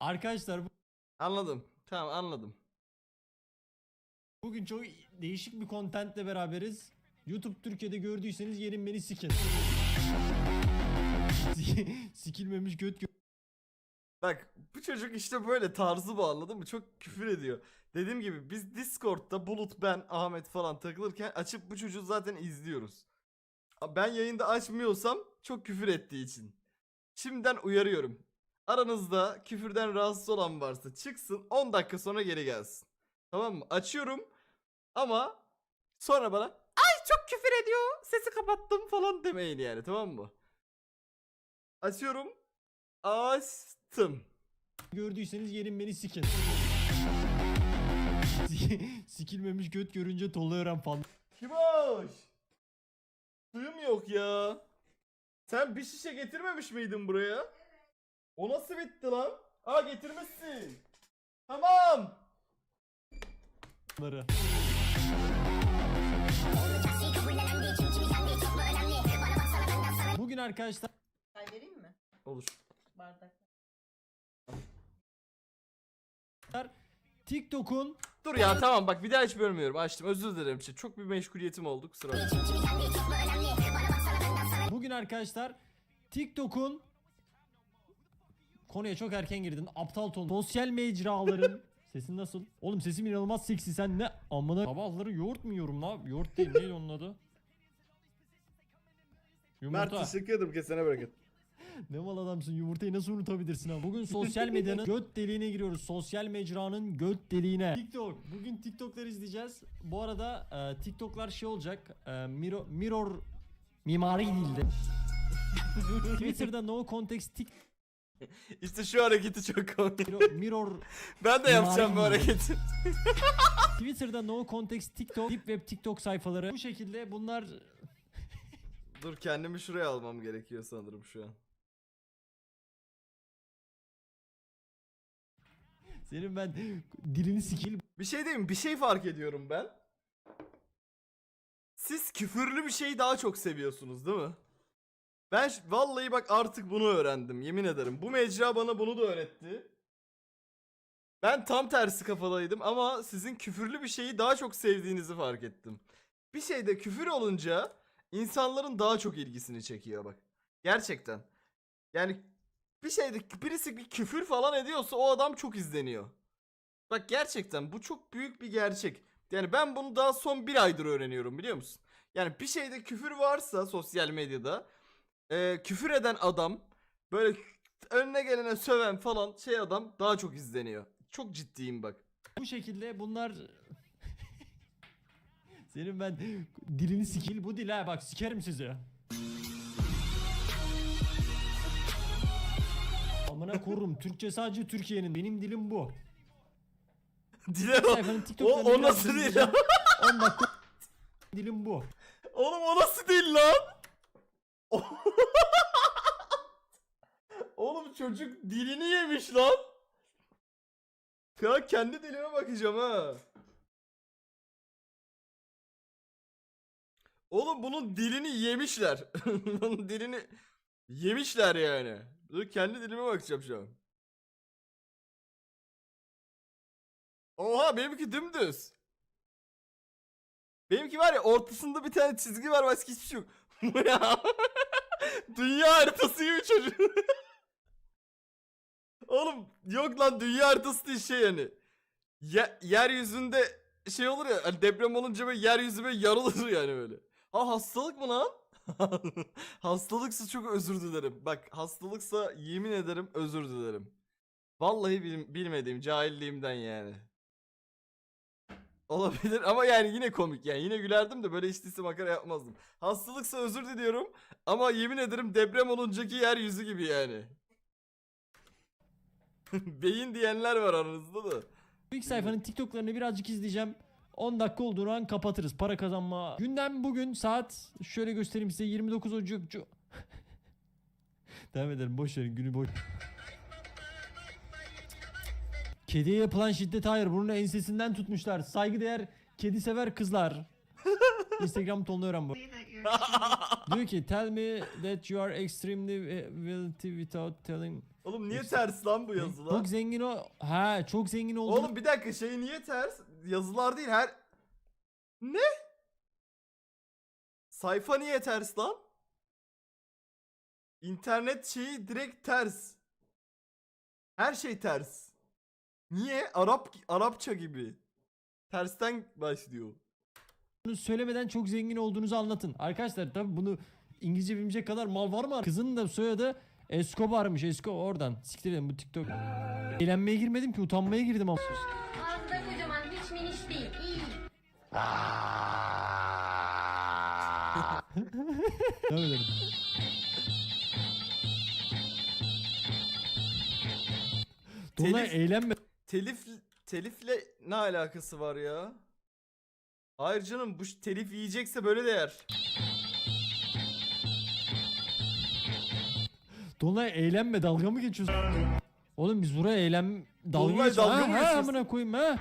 Arkadaşlar bu- Anladım. Tamam anladım. bugün çok değişik bir kontentle beraberiz. YouTube Türkiye'de gördüyseniz yerin beni sikin. Sikilmemiş göt gö- Bak bu çocuk işte böyle tarzı bu anladın mı? Çok küfür ediyor. Dediğim gibi biz Discord'da Bulut ben Ahmet falan takılırken açıp bu çocuğu zaten izliyoruz. A- Ben yayında açmıyorsam çok küfür ettiği için. Şimdiden uyarıyorum. Aranızda küfürden rahatsız olan varsa çıksın 10 dakika sonra geri gelsin. Tamam mı? Açıyorum ama sonra bana ay çok küfür ediyor sesi kapattım falan demeyin yani tamam mı? Açıyorum. Açtım. gördüyseniz yerin beni sikin. Sikilmemiş göt görünce tolluyorum falan. Kiboş. Suyum yok ya. Sen bir şişe getirmemiş miydin buraya? O nasıl bitti lan? Aa getirmişsin. Tamam. Bunları. Bugün arkadaşlar Çay vereyim mi? Olur. Bardak. TikTok'un Dur ya tamam bak bir daha hiç bölmüyorum. Açtım özür dilerim. Şey, Çok bir meşguliyetim oldu kusura bakma. Bugün arkadaşlar TikTok'un konuya çok erken girdin. Aptal ton. Sosyal mecraların Sesin nasıl? Oğlum sesim inanılmaz seksi. Sen ne amına sabahları yoğurt mu yiyorum la? Yoğurt değil neydi onun adı? Yumurta. teşekkür ederim kesene bereket. Ne mal adamsın yumurtayı nasıl unutabilirsin ha? Bugün sosyal medyanın göt deliğine giriyoruz. Sosyal mecranın göt deliğine. TikTok. Bugün TikTok'lar izleyeceğiz. Bu arada e, TikTok'lar şey olacak. E, mirror, mirror mimari dilde. Twitter'da no context tik İşte şu hareketi çok komik. mirror, mirror Ben de yapacağım bu hareketi. Twitter'da no context TikTok deep web TikTok sayfaları bu şekilde bunlar Dur kendimi şuraya almam gerekiyor sanırım şu an. senin ben dilini sikil Bir şey diyeyim mi? Bir şey fark ediyorum ben. Siz küfürlü bir şeyi daha çok seviyorsunuz değil mi? Ben vallahi bak artık bunu öğrendim yemin ederim. Bu mecra bana bunu da öğretti. Ben tam tersi kafadaydım ama sizin küfürlü bir şeyi daha çok sevdiğinizi fark ettim. Bir şeyde küfür olunca insanların daha çok ilgisini çekiyor bak. Gerçekten. Yani bir şeyde birisi bir küfür falan ediyorsa o adam çok izleniyor. Bak gerçekten bu çok büyük bir gerçek. Yani ben bunu daha son bir aydır öğreniyorum biliyor musun? Yani bir şeyde küfür varsa sosyal medyada e, küfür eden adam böyle önüne gelene söven falan şey adam daha çok izleniyor. Çok ciddiyim bak. bu şekilde bunlar senin ben dilini sikil bu dil ha bak sikerim sizi. Amına korum Türkçe sadece Türkiye'nin benim dilim bu. Dile bak. Sayfanın O, TikTok'larını o biraz nasıl izleyeceğim. lan? 10 dakika dilim bu. Oğlum o nasıl değil lan? Oğlum çocuk dilini yemiş lan. Ya kendi dilime bakacağım ha. Oğlum bunun dilini yemişler. bunun dilini yemişler yani. Dur kendi dilime bakacağım şu an. Oha benimki dümdüz. Benimki var ya ortasında bir tane çizgi var başka hiçbir şey yok. Bu ya. dünya haritası gibi çocuk. Oğlum yok lan dünya haritası değil şey yani. Ye- yeryüzünde şey olur ya hani deprem olunca böyle yeryüzü böyle yarılır yani böyle. Ha hastalık mı lan? Hastalıksa çok özür dilerim. Bak hastalıksa yemin ederim özür dilerim. Vallahi bil- bilmediğim cahilliğimden yani. Olabilir ama yani yine komik yani yine gülerdim de böyle işteyse makara yapmazdım. Hastalıksa özür diliyorum ama yemin ederim deprem oluncaki yeryüzü gibi yani. Beyin diyenler var aranızda da. İlk sayfanın TikTok'larını birazcık izleyeceğim. 10 dakika olduğunu an kapatırız. Para kazanma. Gündem bugün saat şöyle göstereyim size 29 Ocak. Devam edelim boş verin günü boş. Kediye yapılan şiddet hayır. Bunu ensesinden tutmuşlar. Saygıdeğer kedi sever kızlar. Instagram tonunu öğren bu. Diyor ki tell me that you are extremely wealthy without telling. Oğlum niye ters lan bu yazılar? Çok zengin o. Ha çok zengin oldu. Oğlum bir dakika şey niye ters? Yazılar değil her... Ne? Sayfa niye ters lan? İnternet şeyi direkt ters. Her şey ters. Niye? Arap Arapça gibi. Tersten başlıyor. Bunu söylemeden çok zengin olduğunuzu anlatın. Arkadaşlar tabi bunu İngilizce bilecek kadar mal var mı? Kızının da soyadı Escobar'mış. Esco oradan. Siktir edin bu TikTok. Eğlenmeye girmedim ki utanmaya girdim ama. Ağzı da kocaman hiç miniş değil. İyi. Devam edelim. Dolunay Telif- eğlenme. Telif telifle ne alakası var ya? Hayır canım bu ş- telif yiyecekse böyle de yer. Dolunay eğlenme dalga mı geçiyorsun? Oğlum biz buraya eğlen dalga Dolunay geçiyoruz. dalga Ha, mı ha, geçiyorsun? amına koyayım ha.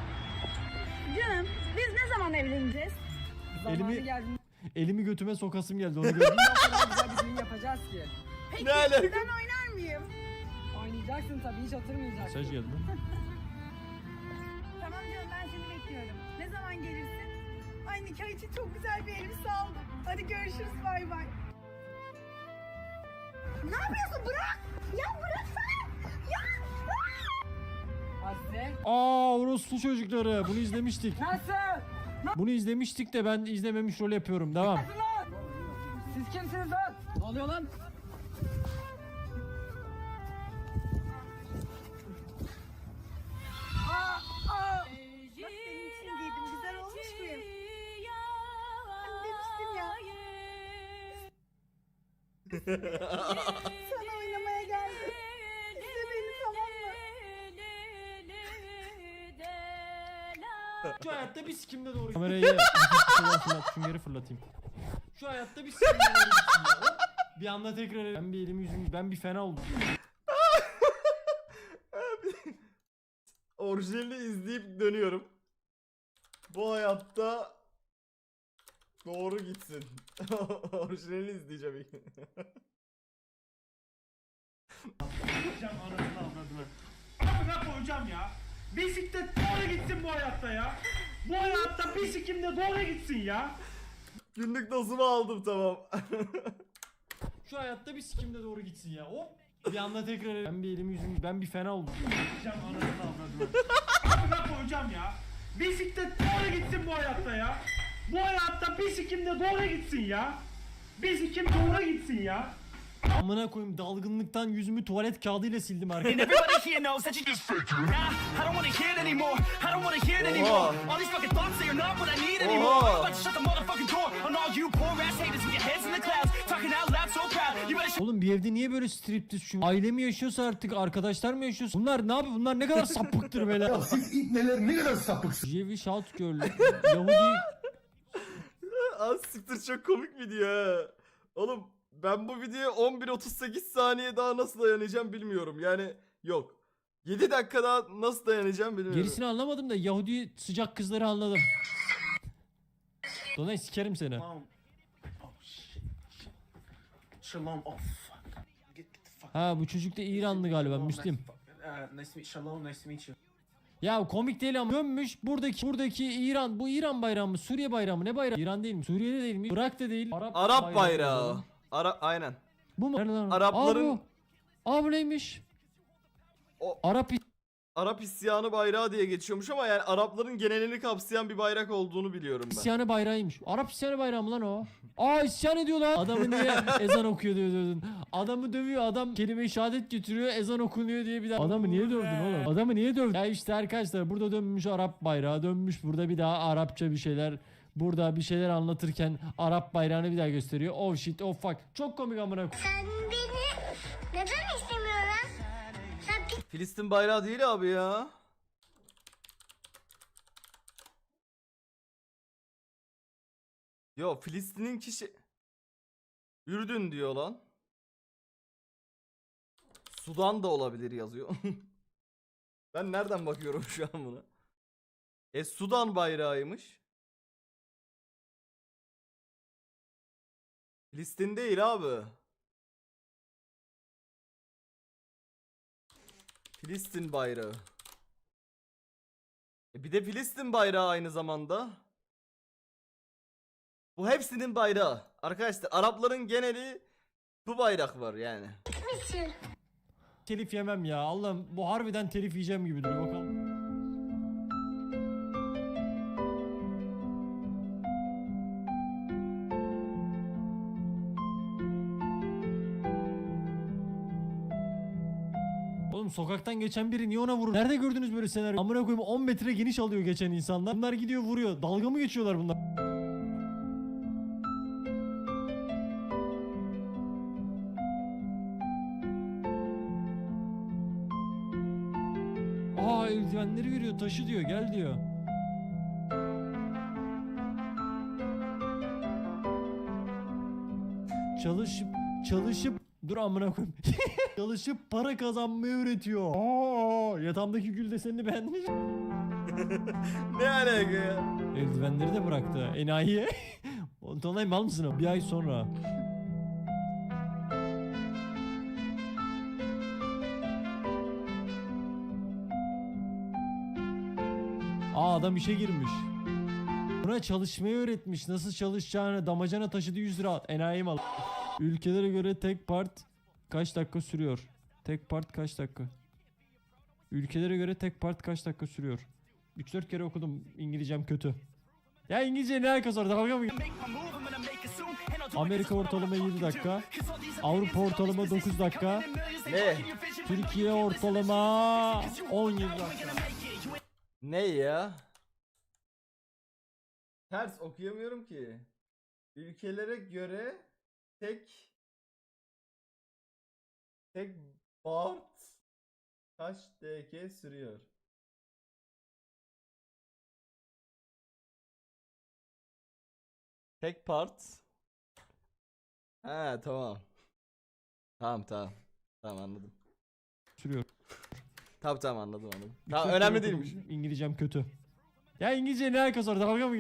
Canım biz ne zaman evleneceğiz? Elimi- Zamanı geldiğinde Elimi götüme sokasım geldi onu gördüm. o kadar güzel bir düğün yapacağız ki. Peki Ne alaka? ben oynar mıyım? Oynayacaksın tabii hiç oturmayacaksın. Mesaj geldi lan. Tamam canım ben seni bekliyorum. Ne zaman gelirsin? Ay nikah için çok güzel bir elbise aldım. Hadi görüşürüz bay bay. Ne yapıyorsun bırak? Ya bıraksana. Ya. Aslı. Aa orospu çocukları bunu izlemiştik. Nasıl? Bunu izlemiştik de ben izlememiş rol yapıyorum. Devam. Siz kimsiniz lan? Ne oluyor lan? Sana oynamaya geldim. İzle beni tamam mı? Şu hayatta bir sikimde doğru Kamerayı fırlat, şunu geri fırlatayım. Şu hayatta bir sikimde doğru gitsin ya. Bir anda tekrar ben bir elimi yüzümü ben bir fena oldum. Orijinalini izleyip dönüyorum. Bu hayatta doğru gitsin. Orijinalini izleyeceğim ilk. Hocam anasını avradını. Amına koyacağım ya. Bisiklet doğru gitsin bu hayatta ya. Bu hayatta bisiklim de doğru gitsin ya. Günlük dozumu aldım tamam. Şu hayatta bir sikimde doğru gitsin ya. Hop. Bir anda tekrar ben bir elimi yüzümü ben bir fena oldum. Hocam anasını avradını. Amına koyacağım ya. Bisiklet doğru gitsin bu hayatta ya. Bu hayatta bisiklim de doğru gitsin ya. Bisikim doğru gitsin ya. Amına koyayım dalgınlıktan yüzümü tuvalet kağıdıyla sildim arkadaşlar. everybody here knows that you just fake it. Nah, I don't wanna hear it anymore. I don't wanna hear it anymore. All these fucking thoughts, they are not what I need anymore. I'm about to shut the motherfucking door on all you poor ass haters with your heads in the clouds. Talking out loud so proud. You better Oğlum bir evde niye böyle striptiz şu? Aile mi yaşıyorsa artık arkadaşlar mı yaşıyorsa? Bunlar ne yapıyor? Bunlar ne kadar sapıktır böyle. Siz neler ne kadar sapıksınız. Jevi Shout Girl. Yahudi Az siktir çok komik video ha. Oğlum ben bu videoya 11.38 saniye daha nasıl dayanacağım bilmiyorum. Yani yok. 7 dakika daha nasıl dayanacağım bilmiyorum. Gerisini anlamadım da Yahudi sıcak kızları anladım. Donay sikerim seni. Shalom. Oh shit. Shalom. Oh fuck. Get, get the fuck. Ha bu çocuk da İranlı galiba Müslim. Nice, to uh, nice to meet. Shalom. Nice to meet you. Ya komik değil ama dönmüş buradaki buradaki İran bu İran bayrağı mı Suriye bayrağı mı ne bayrağı İran değil mi Suriye'de değil mi Irak da değil Arap bayrağı. yazalım. Ara aynen. Bu mu? Arapların- Aa, bu. Aa bu neymiş? O- Arap Arap isyanı bayrağı diye geçiyormuş ama yani Arapların genelini kapsayan bir bayrak olduğunu biliyorum ben. isyanı bayrağıymış. Arap isyanı bayrağı mı lan o? Aa isyan ediyor lan. Adamı niye ezan okuyor diyor diyordun. Adamı dövüyor adam kelime-i şehadet getiriyor ezan okunuyor diye bir daha. Adamı niye dövdün oğlum? Adamı niye dövdün? Ya işte arkadaşlar burada dönmüş Arap bayrağı dönmüş burada bir daha Arapça bir şeyler Burada bir şeyler anlatırken Arap bayrağını bir daha gösteriyor. Oh shit oh fuck. Çok komik amına koyayım. Sen beni Filistin bayrağı değil abi ya. Yo Filistin'in kişi... Ürdün diyor lan. Sudan da olabilir yazıyor. ben nereden bakıyorum şu an buna? E Sudan bayrağıymış. Filistin değil abi. Filistin bayrağı. E bir de Filistin bayrağı aynı zamanda. Bu hepsinin bayrağı. Arkadaşlar Arapların geneli bu bayrak var yani. Telif yemem ya. Allah'ım bu harbiden telif yiyeceğim gibi duruyor bakalım. Oğlum sokaktan geçen biri niye ona vurur? Nerede gördünüz böyle senaryo? Amına koyayım 10 metre geniş alıyor geçen insanlar. Bunlar gidiyor vuruyor. Dalga mı geçiyorlar bunlar? Aa eldivenleri veriyor taşı diyor gel diyor. Çalışıp çalışıp dur amına koyayım. çalışıp para kazanmayı öğretiyor. Aa yatağımdaki gül desenini beğenmiş. Ne alaka ya? Eldivenleri de bıraktı. Enayiye. Tonlay mal mısın? Bir ay sonra. Aa adam işe girmiş. Buna çalışmayı öğretmiş. Nasıl çalışacağını damacana taşıdı 100 lira. Enayi mal. Ülkelere göre tek part kaç dakika sürüyor? Tek part kaç dakika? Ülkelere göre tek part kaç dakika sürüyor? 3-4 kere okudum. İngilizcem kötü. Ya İngilizce ne alakası var? Dalga mı? Amerika ortalama 7 dakika. Avrupa ortalama 9 dakika. Ne? Türkiye ortalama 17 dakika. Ne ya? Ters okuyamıyorum ki. Ülkelere göre tek tek Bart kaç dakika sürüyor? Tek part. Ha tamam. Tamam tamam. Tamam anladım. Sürüyor. Tamam tamam anladım anladım. 3-4 Tamam önemli değilmiş. İngilizcem kötü. Ya İngilizce ne alakası var? Dalga mı?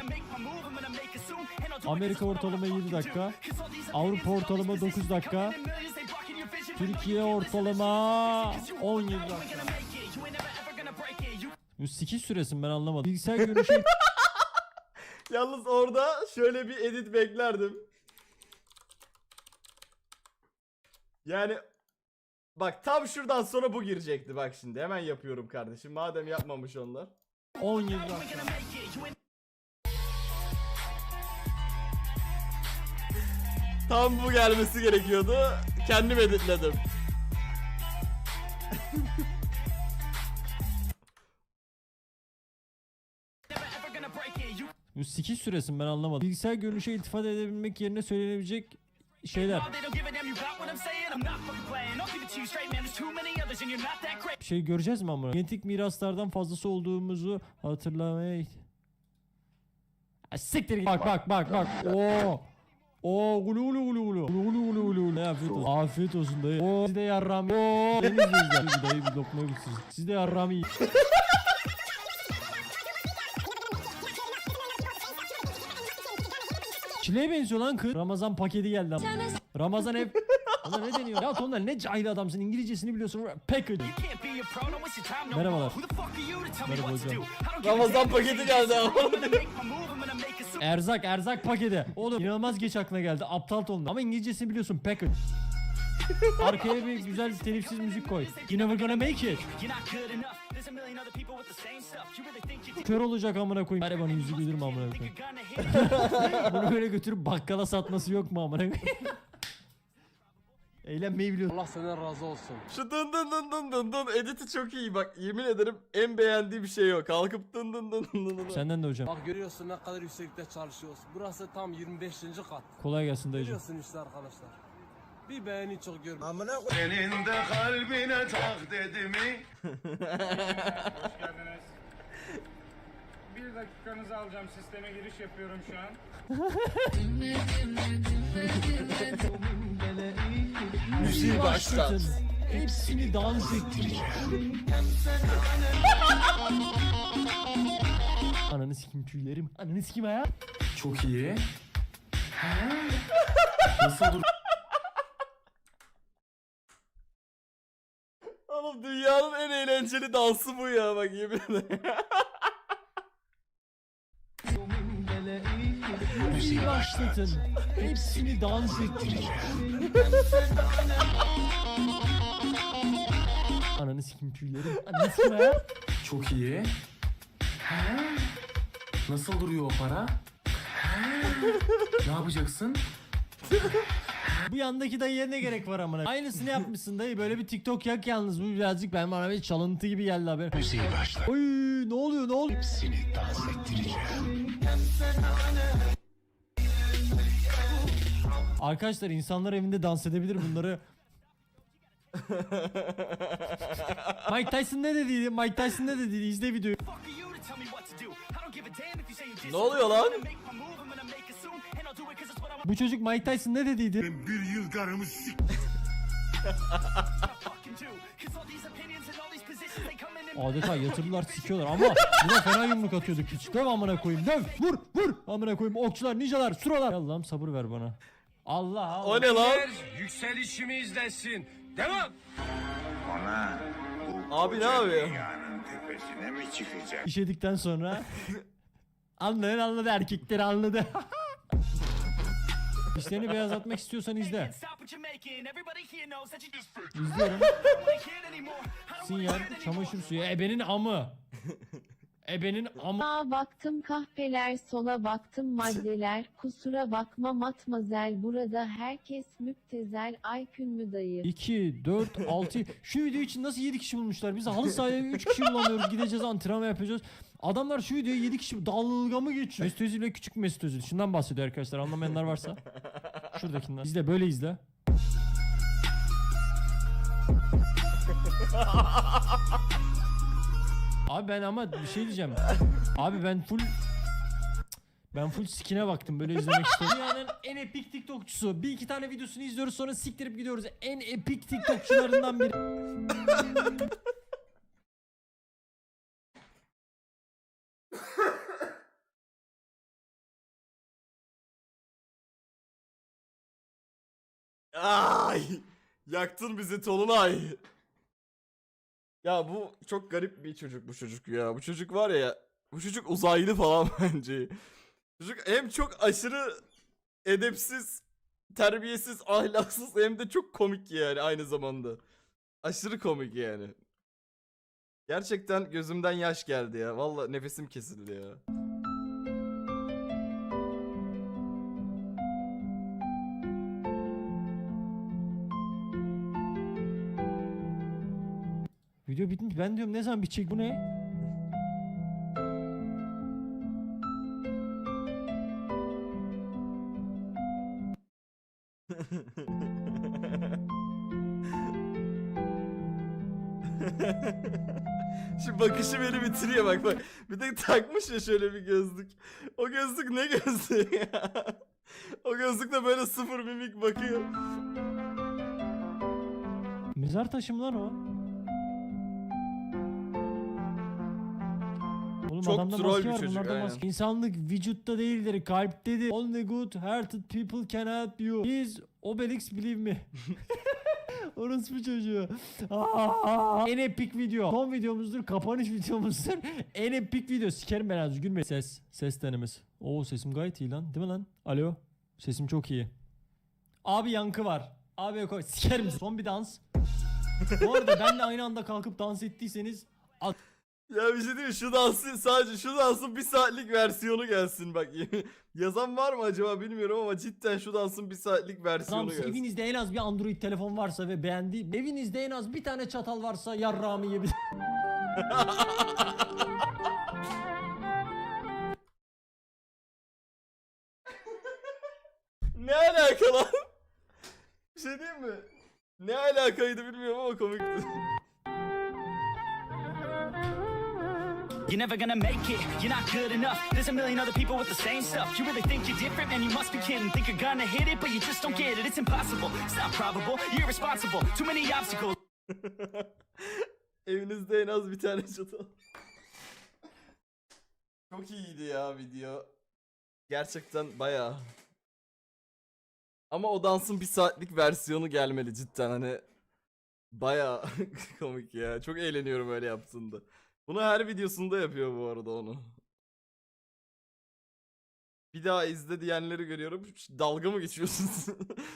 Amerika ortalama 7 dakika. Avrupa ortalama 9 dakika. Türkiye ortalama 17 dakika. Sikiş süresin ben anlamadım. Bilgisayar görünüşü Yalnız orada şöyle bir edit beklerdim. Yani bak tam şuradan sonra bu girecekti bak şimdi hemen yapıyorum kardeşim madem yapmamış onlar. 17 dakika. Tam bu gelmesi gerekiyordu. Kendim editledim. Bu sikiş süresin ben anlamadım. Bilgisayar görünüşe iltifat edebilmek yerine söylenebilecek şeyler. Bir şey göreceğiz mi ama? Genetik miraslardan fazlası olduğumuzu hatırlamaya Siktir git. Bak bak bak bak. Oo. Oo gulu gulu gulu gulu. Gulu gulu gulu gulu gulu. Afiyet olsun. Afiyet olsun dayı. Oo siz de yarram. Oo. Deniz. Siz dayı bir lokma siz. Siz de yarram yiyin. Çileğe benziyor lan kız. Ramazan paketi geldi ama. Ramazan hep... Ona ne deniyor? Ya Tonlar ne cahil adamsın. İngilizcesini biliyorsun. Package. Merhabalar. Merhaba hocam. Ramazan paketi geldi ama. Erzak, erzak paketi. Oğlum inanılmaz geç aklına geldi. Aptal tonlu. Ama İngilizcesini biliyorsun. Package. Arkaya bir güzel telifsiz müzik koy. You never gonna make it. Kör olacak amına koyayım. Hadi bana yüzü güldürme amına koyayım. Bunu böyle götürüp bakkala satması yok mu amına koyayım? Eğlenmeyi biliyorsun. Allah senden razı olsun. Şu dın dın dın dın dın dın editi çok iyi bak yemin ederim en beğendiğim şey o. Kalkıp dın dın dın dın dın. Senden de hocam. Bak görüyorsun ne kadar yüksekte çalışıyoruz. Burası tam 25. kat. Kolay gelsin dayıcım. Görüyorsun işte arkadaşlar. Bir beğeni çok görmüş. Senin de kalbine tak dedi mi? Hoş geldiniz. Bir dakikanızı alacağım. Sisteme giriş yapıyorum şu an. Müziği başlat. Hepsini dans ettir. Ananı sikim tüylerim. Ananı sikim ha. Çok iyi. Nasıl dur? Oğlum dünyanın en eğlenceli dansı bu ya bak yemin ederim. Müziği başlatın. Hepsini dans ettirin. Ananı sikim tüylerim. Ananı sikim ya. Çok iyi. Ha? Nasıl duruyor o para? Ha? Ne yapacaksın? Bu yandaki dayıya ne gerek var amına? Aynısını yapmışsın dayı. Böyle bir TikTok yak yalnız. Bu birazcık ben bana bir çalıntı gibi geldi haber. Müziği başla. Oy ne oluyor ne oluyor? Hepsini dans Arkadaşlar insanlar evinde dans edebilir bunları. Mike Tyson ne dediydi? Mike Tyson ne dediydi? İzle videoyu. Ne oluyor lan? Bu çocuk Mike Tyson ne dediydi? Bir yıl karımı sik Adeta yatırdılar sikiyorlar ama buna fena yumruk atıyordu piç. Döv amına koyayım döv vur vur amına koyayım okçular ninjalar suralar. Allah'ım sabır ver bana. Allah Allah. O ne lan? Yükselişimizdesin. Devam. Ona Abi ne yapıyor? dünyanın tepesine mi çıkacak? İşedikten sonra anlayan anladı erkekleri anladı. Dişlerini beyazlatmak istiyorsan izle. İzliyorum. Sinyal çamaşır suyu. Ebenin amı. Ebenin amı. Sağa baktım kahpeler, sola baktım maddeler. Kusura bakma matmazel, burada herkes müptezel. Aykün mü dayı? 2, 4, 6. Şu video için nasıl 7 kişi bulmuşlar? Biz halı sahaya 3 kişi bulamıyoruz. Gideceğiz antrenman yapacağız. Adamlar şu videoya 7 kişi dalga mı geçiyor? Mesut Özil ve küçük Mesut Özil. Şundan bahsediyor arkadaşlar. Anlamayanlar varsa. Şuradakinden. İzle böyle izle. Abi ben ama bir şey diyeceğim. Abi ben full ben full skin'e baktım böyle izlemek istedim. Dünyanın en epik TikTokçusu. Bir iki tane videosunu izliyoruz sonra siktirip gidiyoruz. En epik TikTokçularından biri. Ay! Yaktın bizi Tolunay. Ya bu çok garip bir çocuk bu çocuk ya. Bu çocuk var ya bu çocuk uzaylı falan bence. Çocuk hem çok aşırı edepsiz, terbiyesiz, ahlaksız hem de çok komik yani aynı zamanda. Aşırı komik yani. Gerçekten gözümden yaş geldi ya. Vallahi nefesim kesildi ya. Video bitmiş. Ben diyorum ne zaman bitecek bu ne? Şu bakışı beni bitiriyor bak bak. Bir de takmış ya şöyle bir gözlük. O gözlük ne gözlüğü ya? O gözlükle böyle sıfır mimik bakıyor. Mezar taşı mı lan o? Oğlum Çok adamda troll maske bir var, çocuk, bunlarda aynen. maske. İnsanlık vücutta değildir, kalptedir. Only good hearted people can help you. Please Obelix believe me. Orospu çocuğu. Aa, en epik video. Son videomuzdur, kapanış videomuzdur. en epik video. Sikerim ben az gülme. Ses, ses denemesi. Oo sesim gayet iyi lan. Değil mi lan? Alo. Sesim çok iyi. Abi yankı var. Abi koy. Sikerim. Son bir dans. Bu arada benle aynı anda kalkıp dans ettiyseniz Ya bir şey diyeyim mi? şu dansın sadece şu dansın bir saatlik versiyonu gelsin bak. Yazan var mı acaba bilmiyorum ama cidden şu dansın bir saatlik versiyonu Adamsın, gelsin. evinizde en az bir Android telefon varsa ve beğendi. Evinizde en az bir tane çatal varsa yarrağımı yiyebilir. Ne alaka lan? Bir şey diyeyim mi? Ne alakaydı bilmiyorum ama komikti. You're never gonna make it, you're not good enough. There's a million other people with the same stuff. You really think you're different, man? You must be kidding. Think you're gonna hit it, but you just don't get it. It's impossible, it's not probable. You're irresponsible, too many obstacles. Evinizde en az bir tane çatal. Çok iyiydi ya video. Gerçekten bayağı. Ama o dansın bir saatlik versiyonu gelmeli cidden hani baya komik ya. Çok eğleniyorum öyle yaptığında. Bunu her videosunda yapıyor bu arada onu. Bir daha izle diyenleri görüyorum. Dalga mı geçiyorsunuz?